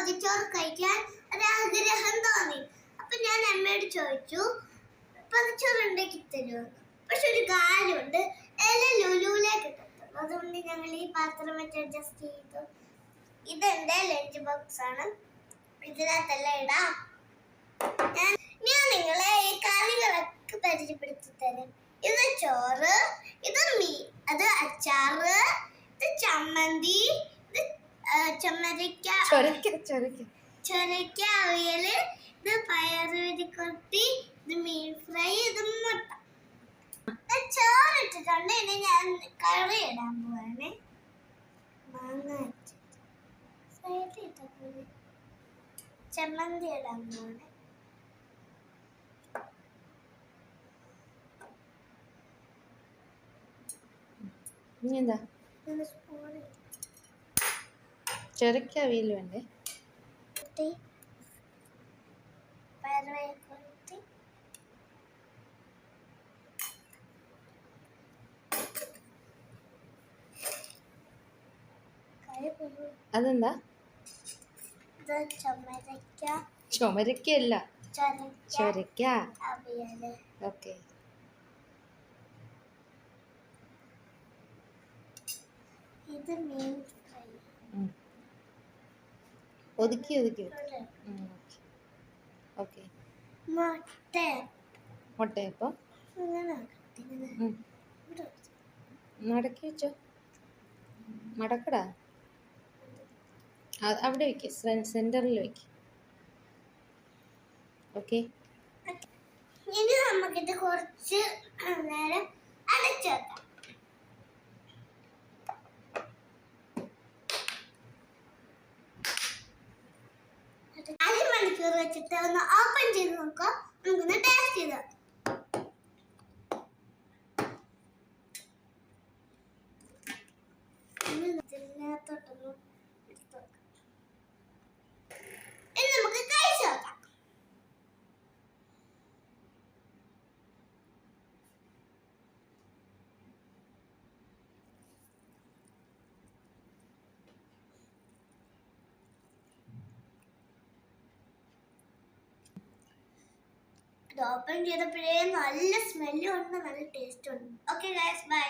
പൊതിച്ചോറ് കഴിക്കാൻ ഒരാഗ്രഹം തോന്നി. അപ്പൊ ഞാൻ അമ്മയോട് ചോദിച്ചു പൊതിച്ചോറ് ഉണ്ടാക്കി തരുമോ പക്ഷെ ഒരു കാര്യമുണ്ട് ഇല ലുലുവിലേക്ക് കിട്ടും അതുകൊണ്ട് ഞങ്ങൾ ഈ പാത്രം വെച്ച് അഡ്ജസ്റ്റ് ചെയ്തു. ഇതെന്റെ ലഞ്ച് ബോക്സ് ആണ്. ഇതിനകത്തെല്ലാം ഇടാ. ഞാൻ ഞാൻ നിങ്ങളെ ഈ കറികളൊക്കെ പരിചയപ്പെടുത്തി തരാം. ഇത് ചോറ് ഇത് മീൻ അത് അച്ചാറ് ഇത് ചമ്മന്തി ചൊരക്ക അവിയൽ ഇത് പയറുപരിക്കൊട്ടി ഇത് മീൻ ഫ്രൈ ഇത് മുട്ട. ചോറിട്ടിട്ടുണ്ട്. ഇനി ഞാൻ കറി ഇടാൻ പോവാണ്. മാങ്ങ ചമ്മന്തി ഇടാൻ പോവാണ്. ഇനി എന്താ? സ്പൂൺ ചൊരക്ക അവിയൽ വേണ്ടേ? അതെന്താ? ചുമരക്കല്ല ചൊരക്ക ഓക്കെ. ഇത് മീൻ ഒതുക്കി ഒതുക്കി ഓക്കെ. മുട്ട. മുട്ടയപ്പം. മടക്കി വെച്ചോ. മടക്കടാ. അവിടെ വെക്ക്. സെന്ററിൽ വെക്ക്. ഓക്കെ. ഇനി നമുക്കിത് കുറച്ച് നേരം അടച്ചു വെക്കാം വെച്ചിട്ട് ഒന്ന് ഓപ്പൺ ചെയ്ത് നോക്കാം നമുക്കൊന്ന് ടേസ്റ്റ് ചെയ്ത് നോക്കാം. ഇതിനകത്തോട്ടൊന്ന് എടുത്ത് വെക്കാം. ഇനി നമുക്ക് കഴിച്ചു നോക്കാം ഓപ്പൺ ചെയ്തപ്പോഴേ നല്ല സ്മെല്ലും ഉണ്ട് നല്ല ടേസ്റ്റും ഉണ്ട്. Okay guys bye